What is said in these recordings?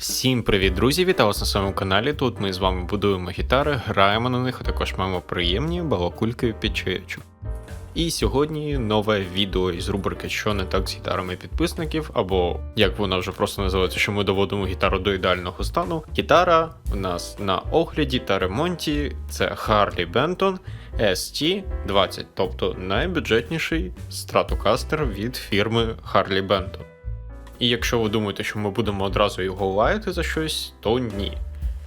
Всім привіт, друзі! Вітаю вас на своєму каналі. Тут ми з вами будуємо гітари, граємо на них, а також маємо приємні балакульки під чаєчок. І сьогодні нове відео із рубрики Що не так з гітарами підписників, або як вона вже просто називається, що ми доводимо гітару до ідеального стану. Гітара у нас на огляді та ремонті це Harley Benton ST20, тобто найбюджетніший стратокастер від фірми Harley Benton. І якщо ви думаєте, що ми будемо одразу його лаяти за щось, то ні.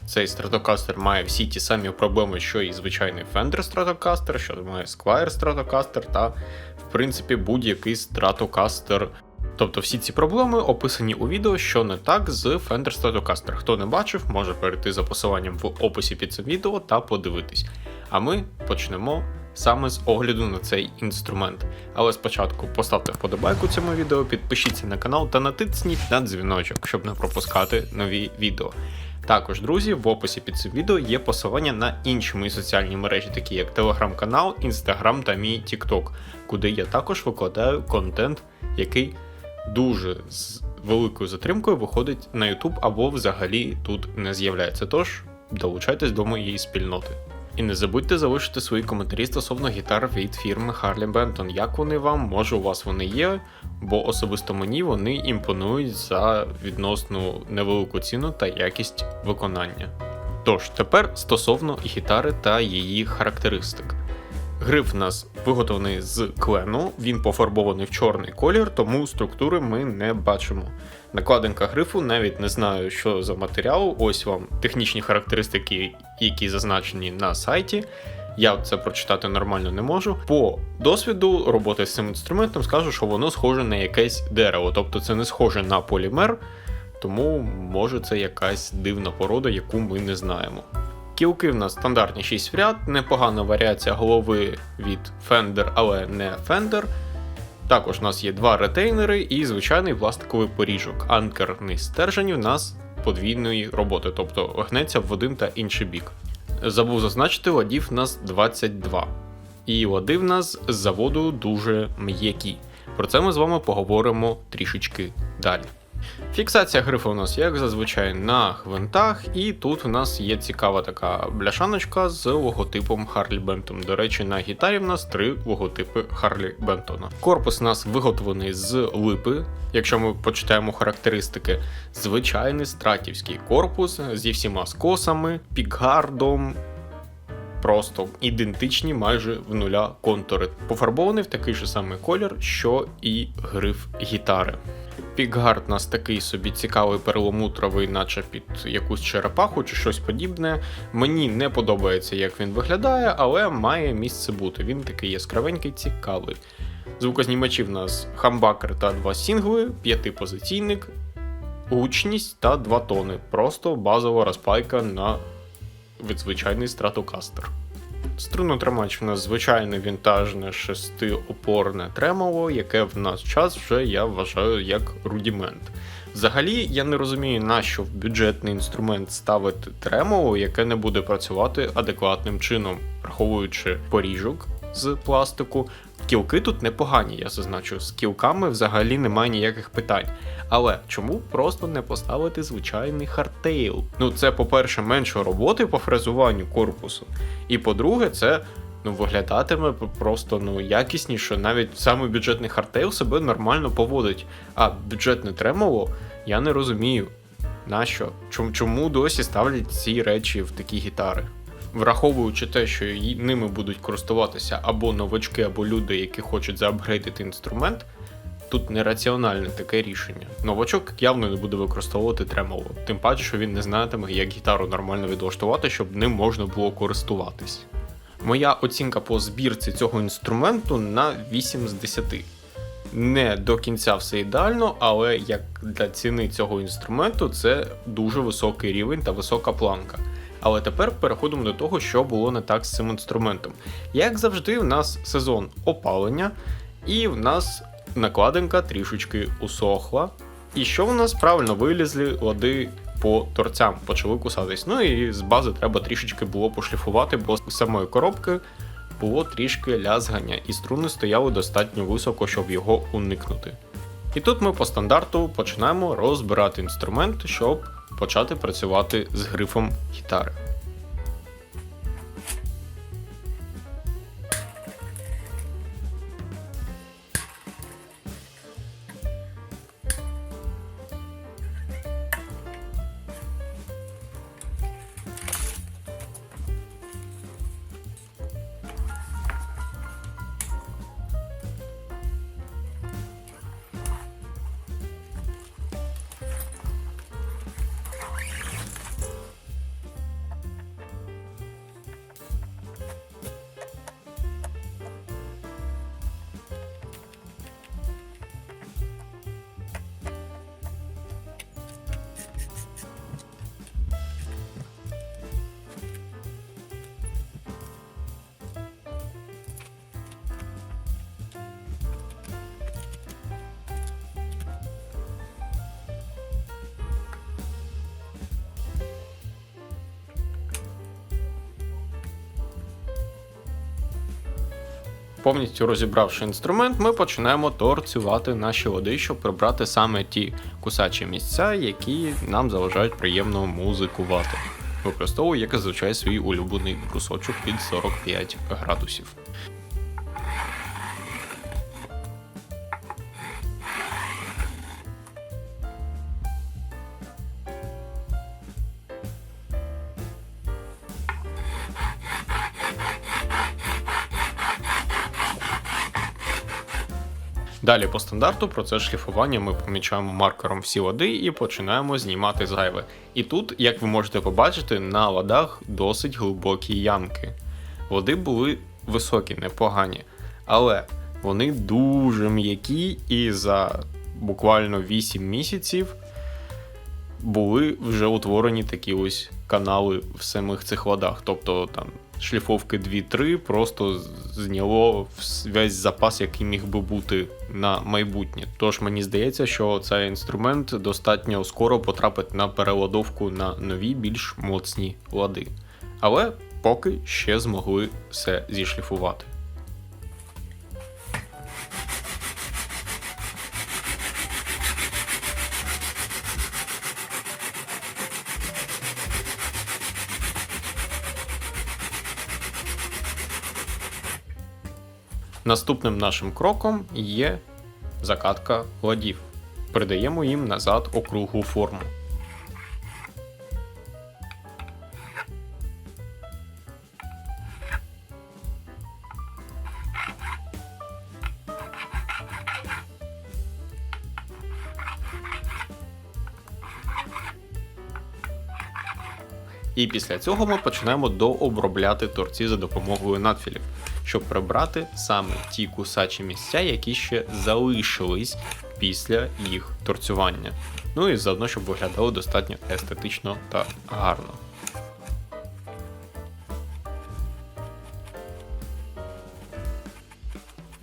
Цей стратокастер має всі ті самі проблеми, що і звичайний Fender Stratocaster, що має Squire Stratocaster та, в принципі, будь-який стратокастер. Тобто всі ці проблеми описані у відео, що не так з Fender Stratocaster. Хто не бачив, може перейти за посиланням в описі під цим відео та подивитись. А ми почнемо саме з огляду на цей інструмент. Але спочатку поставте вподобайку цьому відео, підпишіться на канал та натисніть на дзвіночок, щоб не пропускати нові відео. Також, друзі, в описі під цим відео є посилання на інші мої соціальні мережі, такі як телеграм-канал, інстаграм та мій TikTok, куди я також викладаю контент, який дуже з великою затримкою виходить на YouTube або взагалі тут не з'являється. Тож долучайтесь до моєї спільноти. І не забудьте залишити свої коментарі стосовно гітар від фірми Harley Benton. Як вони вам, може у вас вони є, бо особисто мені вони імпонують за відносно невелику ціну та якість виконання. Тож, тепер стосовно гітари та її характеристик. Гриф у нас виготовлений з клену, він пофарбований в чорний колір, тому структури ми не бачимо. Накладинка грифу, навіть не знаю, що за матеріал. Ось вам технічні характеристики, які зазначені на сайті. Я це прочитати нормально не можу. По досвіду роботи з цим інструментом скажу, що воно схоже на якесь дерево, тобто це не схоже на полімер, тому може це якась дивна порода, яку ми не знаємо. Кілки в нас стандартні 6 в ряд, непогана варіація голови від Fender, але не Fender. Також у нас є два ретейнери і звичайний пластиковий поріжок. Анкерний стержень у нас подвійної роботи, тобто гнеться в один та інший бік. Забув зазначити, ладів у нас 22. І лади в нас з заводу дуже м'які. Про це ми з вами поговоримо трішечки далі. Фіксація грифа у нас, як зазвичай, на гвинтах, і тут у нас є цікава така бляшаночка з логотипом Harley Benton. До речі, на гітарі в нас три логотипи Harley Benton. Корпус у нас виготовлений з липи. Якщо ми почитаємо характеристики, звичайний стратівський корпус зі всіма скосами, пікгардом. Просто ідентичні майже в нуля контури. Пофарбований в такий же самий колір, що і гриф гітари. Пікгард у нас такий собі цікавий перламутровий, наче під якусь черепаху чи щось подібне. Мені не подобається, як він виглядає, але має місце бути. Він такий яскравенький, цікавий. Звукознімачі в нас хамбакер та два сінгли, п'ятипозиційник, гучність та два тони. Просто базова розпайка на звичайний стратокастер. Струнотримач в нас звичайне вінтажне шестиопорне тремоло, яке в нас час вже я вважаю як рудімент. Взагалі, я не розумію, нащо в бюджетний інструмент ставити тремоло, яке не буде працювати адекватним чином, враховуючи поріжок з пластику. Кілки тут непогані, я зазначу. З кілками взагалі немає ніяких питань. Але чому просто не поставити звичайний хардтейл? Ну, це, по-перше, менше роботи по фрезуванню корпусу. І по-друге, це ну, виглядатиме просто ну, якісніше. Навіть саме бюджетний хардтейл себе нормально поводить. А бюджетне тремоло я не розумію. Нащо? Чому, досі ставлять ці речі в такі гітари? Враховуючи те, що ними будуть користуватися або новачки, або люди, які хочуть заапгрейдити інструмент, тут нераціональне таке рішення. Новачок явно не буде використовувати тремоло, тим паче, що він не знатиме, як гітару нормально відлаштувати, щоб ним можна було користуватись. Моя оцінка по збірці цього інструменту на 8 з 10. Не до кінця все ідеально, але як для ціни цього інструменту це дуже високий рівень та висока планка. Але тепер переходимо до того, що було не так з цим інструментом. Як завжди, в нас сезон опалення, і в нас накладинка трішечки усохла. І що в нас правильно вилізли лади по торцям, почали кусатись. Ну і з бази треба трішечки було пошліфувати, бо з самої коробки було трішки лязгання, і струни стояли достатньо високо, щоб його уникнути. І тут ми по стандарту починаємо розбирати інструмент, щоб почати працювати з грифом гітари. Повністю розібравши інструмент, ми починаємо торцювати наші води, щоб прибрати саме ті кусачі місця, які нам заважають приємно музикувати. Використовую, як зазвичай, свій улюблений брусочок під 45 градусів. Далі по стандарту процес шліфування ми помічаємо маркером всі лади і починаємо знімати зайве. І тут, як ви можете побачити, на ладах досить глибокі ямки. Води були високі, непогані, але вони дуже м'які і за буквально 8 місяців були вже утворені такі ось канали в самих цих ладах. Тобто там шліфовки 2-3 просто зняло весь запас, який міг би бути на майбутнє. Тож мені здається, що цей інструмент достатньо скоро потрапить на переладовку на нові, більш моцні лади. Але поки ще змогли все зішліфувати. Наступним нашим кроком є закатка ладів. Придаємо їм назад округлу форму. І після цього ми починаємо дообробляти торці за допомогою надфілів, щоб прибрати саме ті кусачі місця, які ще залишились після їх торцювання. Ну і заодно, щоб виглядало достатньо естетично та гарно.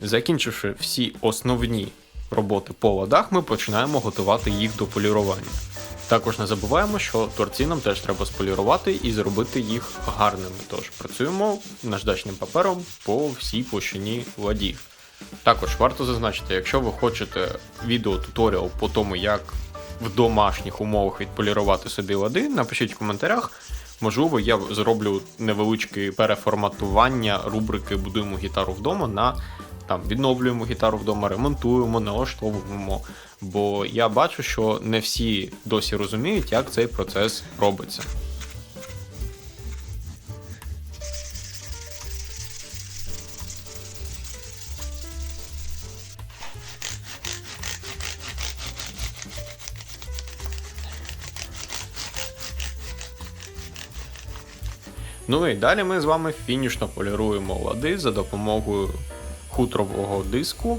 Закінчивши всі основні роботи по ладах, ми починаємо готувати їх до полірування. Також не забуваємо, що торці нам теж треба сполірувати і зробити їх гарними. Тож працюємо наждачним папером по всій площині ладів. Також варто зазначити, якщо ви хочете відеотуторіал по тому, як в домашніх умовах відполірувати собі лади, напишіть в коментарях. Можливо, я зроблю невеличке переформатування рубрики Будуємо гітару вдома на там відновлюємо гітару вдома, ремонтуємо, налаштовуємо. Бо я бачу, що не всі досі розуміють, як цей процес робиться. Ну і далі ми з вами фінішно поліруємо лади за допомогою хутрового диску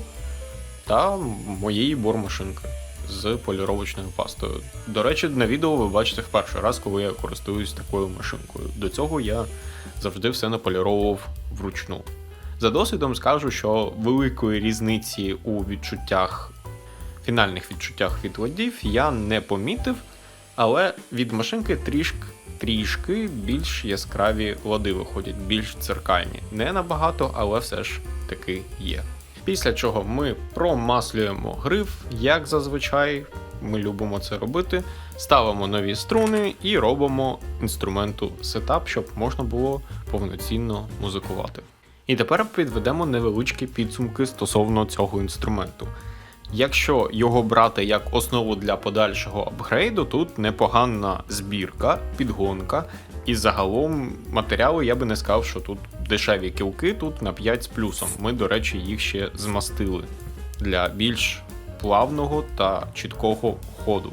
та моєї бормашинки з поліровочною пастою. До речі, на відео ви бачите в перший раз, коли я користуюсь такою машинкою. До цього я завжди все наполіровував вручну. За досвідом скажу, що великої різниці у відчуттях, фінальних відчуттях від ладів я не помітив, але від машинки трішки трішки більш яскраві лади виходять, більш циркальні. Не набагато, але все ж таки є. Після чого ми промаслюємо гриф, як зазвичай ми любимо це робити. Ставимо нові струни і робимо інструменту сетап, щоб можна було повноцінно музикувати. І тепер підведемо невеличкі підсумки стосовно цього інструменту. Якщо його брати як основу для подальшого апгрейду, тут непогана збірка, підгонка, і загалом матеріали я би не сказав, що тут дешеві кілки, тут на 5 з плюсом. Ми, до речі, їх ще змастили для більш плавного та чіткого ходу.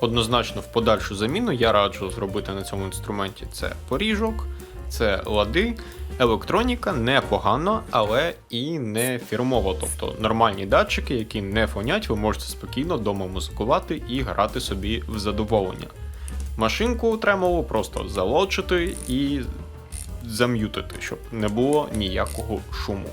Однозначно, в подальшу заміну я раджу зробити на цьому інструменті це поріжок, це лади. Електроніка непогано, але і не фірмова. Тобто нормальні датчики, які не фонять, ви можете спокійно вдома музикувати і грати собі в задоволення. Машинку тремолу просто залочити і зам'ютити, щоб не було ніякого шуму.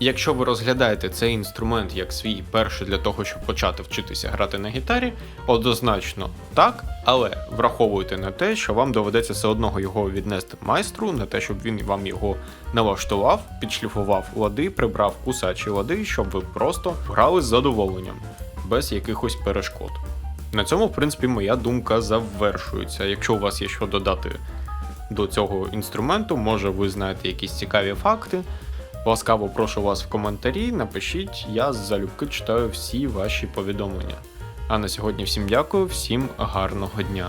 Якщо ви розглядаєте цей інструмент як свій перший для того, щоб почати вчитися грати на гітарі, однозначно так, але враховуйте на те, що вам доведеться все одного його віднести майстру, на те, щоб він вам його налаштував, підшліфував лади, прибрав кусачі лади, щоб ви просто грали з задоволенням, без якихось перешкод. На цьому, в принципі, моя думка завершується. Якщо у вас є що додати до цього інструменту, може ви знаєте якісь цікаві факти. Ласкаво прошу вас в коментарі, напишіть, я залюбки читаю всі ваші повідомлення. А на сьогодні всім дякую, всім гарного дня.